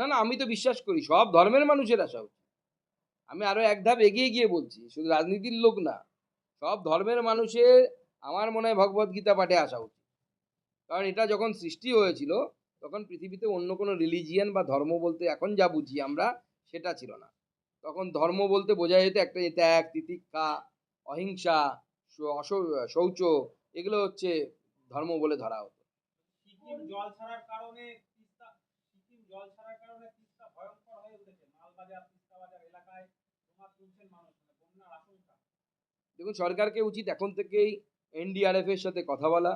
না না, আমি তো বিশ্বাস করি, সব ধর্মের মানুষের আসা উচিত আমি আরও এক ধাপ এগিয়ে গিয়ে বলছি, শুধু রাজনীতির লোক না, সব ধর্মের মানুষের আমার মনে হয় ভগবদ গীতা পাঠে আসা উচিত। কারণ এটা যখন সৃষ্টি হয়েছিল, তখন পৃথিবীতে অন্য কোনো রিলিজিয়ান বা ধর্ম বলতে এখন যা বুঝি আমরা, সেটা ছিল না। তখন ধর্ম বলতে বোঝা যেত একটা ত্যাগ, তিতিক্ষা, অহিংসা শৌচ, এগুলো হচ্ছে ধর্ম বলে ধরা হতো। জল ছাড়ার কারণে জল দেখুন, সরকারকে উচিত এখন থেকেই এনডিআরএফ এর সাথে কথা বলা,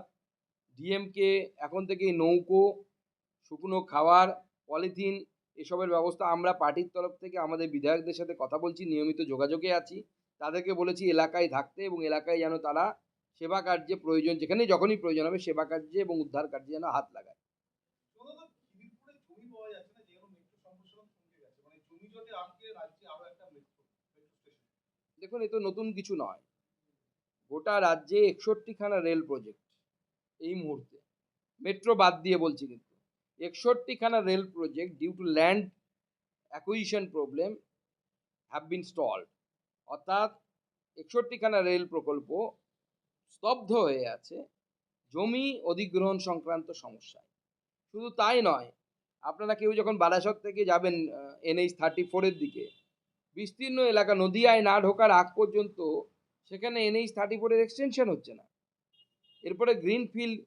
ডিএমকে এখন থেকেই নৌকো, শুকনো খাওয়ার, পলিথিন এসবের ব্যবস্থা আমরা পার্টির তরফ থেকে, আমাদের বিধায়কদের সাথে কথা বলছি, নিয়মিত যোগাযোগে আছি। তাদেরকে বলেছি এলাকায় থাকতে এবং এলাকায় যেন তারা সেবা কার্যে প্রয়োজন যেখানে যখনই প্রয়োজন হবে সেবা কার্যে এবং উদ্ধার কার্যে যেন হাত লাগায় প্রধানত খিদিরপুরে জমি পাওয়া যাচ্ছে না যেহেতু মেট্রো সম্প্রসারণ থমকে গেছে মানে জমি জটে আটকে রাজ্যে আরও একটা মেট্রো মেট্রো স্টেশন দেখুন, এ তো নতুন কিছু নয়। গোটা রাজ্যে একষট্টিখানা রেল প্রজেক্ট এই মুহূর্তে। মেট্রো বাদ দিয়ে বলছি কিন্তু। একষট্টিখানা rail project due to land acquisition problem have been stalled অর্থাৎ একষট্টিখানা রেল প্রকল্প স্তব্ধ হয়ে আছে। জমি অধিগ্রহণ সংক্রান্ত সমস্যায়। শুধু তাই নয় আপনারা কেউ যখন বারাসত থেকে যাবেন এনএইচ থার্টি ফোরের দিকে, বিস্তীর্ণ এলাকা নদিয়ায় না ঢোকার আগ পর্যন্ত সেখানে এনএইচ থার্টি ফোরের এক্সটেনশন হচ্ছে না। এরপরে গ্রিনফিল্ড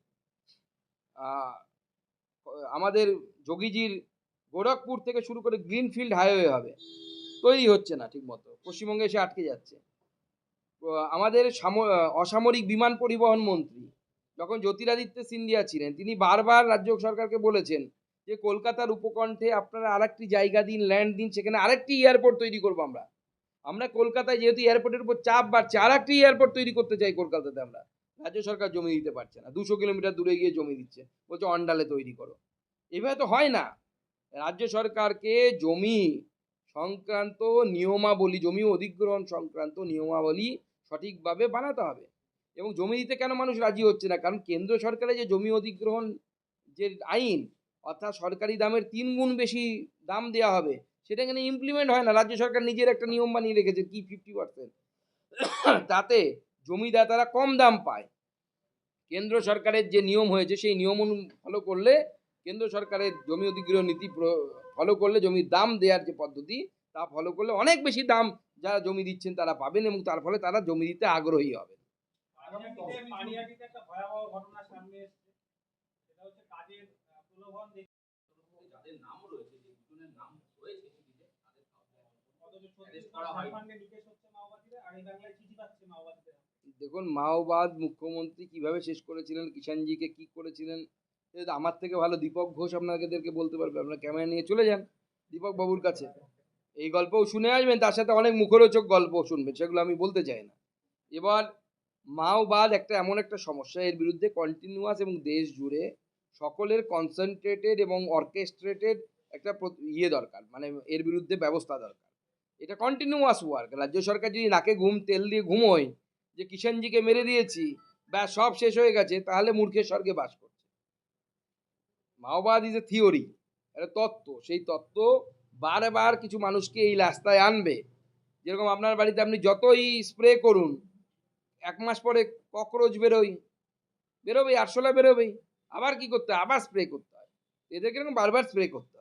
আমাদের যোগীজির গোরখপুর থেকে শুরু করে গ্রিনফিল্ড হাইওয়ে হবে। তৈরি হচ্ছে না ঠিকমতো, পশ্চিমবঙ্গে এসে আটকে যাচ্ছে। আমাদের সাম- অসামরিক বিমান পরিবহন মন্ত্রী, যখন জ্যোতিরাদিত্য সিন্ধিয়া ছিলেন, তিনি বারবার রাজ্য সরকারকে বলেছেন যে কলকাতার উপকণ্ঠে আপনারা আরেকটি জায়গা দিন ল্যান্ড দিন, সেখানে আরেকটি এয়ারপোর্ট তৈরি করব আমরা। আমরা কলকাতায় যেহেতু এয়ারপোর্টের উপর চাপ বাড়ছে আর একটি এয়ারপোর্ট তৈরি করতে চাই কলকাতাতে আমরা। রাজ্য সরকার জমি দিতে পারছে না, দুশো কিলোমিটার দূরে গিয়ে জমি দিচ্ছে, বলছে অন্ডালে তৈরি করো। এভাবে তো হয় না। রাজ্য সরকারকে জমি সংক্রান্ত নিয়মাবলী, জমি অধিগ্রহণ সংক্রান্ত নিয়মাবলী সঠিকভাবে বানাতে হবে। এবং জমি দিতে কেন মানুষ রাজি হচ্ছে না? কারণ কেন্দ্র সরকারের যে জমি অধিগ্রহণ যে আইন অর্থাৎ সরকারি দামের তিন গুণ বেশি দাম দেওয়া হবে, সেটা এখানে ইমপ্লিমেন্ট হয় না। রাজ্য সরকার নিজের একটা নিয়ম বানিয়ে রেখেছে কি ফিফটি পার্সেন্ট তাতে জমিদাতারা কম দাম পায়। কেন্দ্র সরকারের যে নিয়ম হয়েছে, সেই নিয়ম ফলো করলে, কেন্দ্র সরকারের জমি অধিগ্রহণ নীতি ফলো করলে, জমির দাম দেওয়ার যে পদ্ধতি, তা ফলো করলে অনেক বেশি দাম যারা জমি দিচ্ছেন তারা পাবেন এবং তার ফলে তারা জমি দিতে আগ্রহী হবে ঘটনা সামনে সেটা হচ্ছে কাজের প্রলোভন যাদের নাম রয়েছে যে দুজনের নাম রয়েছে টিভিতে তাদের কাউকে অথচ ছত্রিশ করা হয়নি। ঝাড়খণ্ডে নিকেশ হচ্ছে মাওবাদীরা আর এই বাংলায় চিঠি পাচ্ছে মাওবাদীদের দেখুন মাওবাদ মুখ্যমন্ত্রী কীভাবে শেষ করেছিলেন কিষাণজিকে কি করেছিলেন আমার থেকে ভালো দীপক ঘোষ আপনাদেরকে বলতে পারবে আপনারা ক্যামেরা নিয়ে চলে যান দীপক বাবুর কাছে। এই গল্পও শুনে আসবেন তার সাথে অনেক মুখরোচক গল্প শুনবেন সেগুলো আমি বলতে চাই না। এবার মাওবাদ একটা এমন একটা সমস্যা এর বিরুদ্ধে কন্টিনিউয়াস এবং দেশ জুড়ে সকলের কনসেন্ট্রেটেড এবং অর্কেস্ট্রেটেড একটা ইয়ে দরকার মানে এর বিরুদ্ধে ব্যবস্থা দরকার। এটা কন্টিনিউয়াস ওয়ার্ক রাজ্য সরকার যদি নাকে ঘুম, তেল দিয়ে ঘুমোয়, যে কিষাণজিকে মেরে দিয়েছি, ব্যাস সব শেষ হয়ে গেছে, তাহলে মূর্খের স্বর্গে বাস করছে। মাওবাদ ইজ এ থিওরি একটা তত্ত্ব, সেই তত্ত্ব বারবার কিছু মানুষকে এই রাস্তায় আনবে। যেরকম আপনার বাড়িতে আপনি যতই স্প্রে করুন, এক মাস পরে ককরোচ বেরোই বেরোবেই, আরশোলা বেরোবেই। আবার কি করতে হয়? আবার স্প্রে করতে হয়। এদেরকে এরকম বারবার স্প্রে করতে হয়।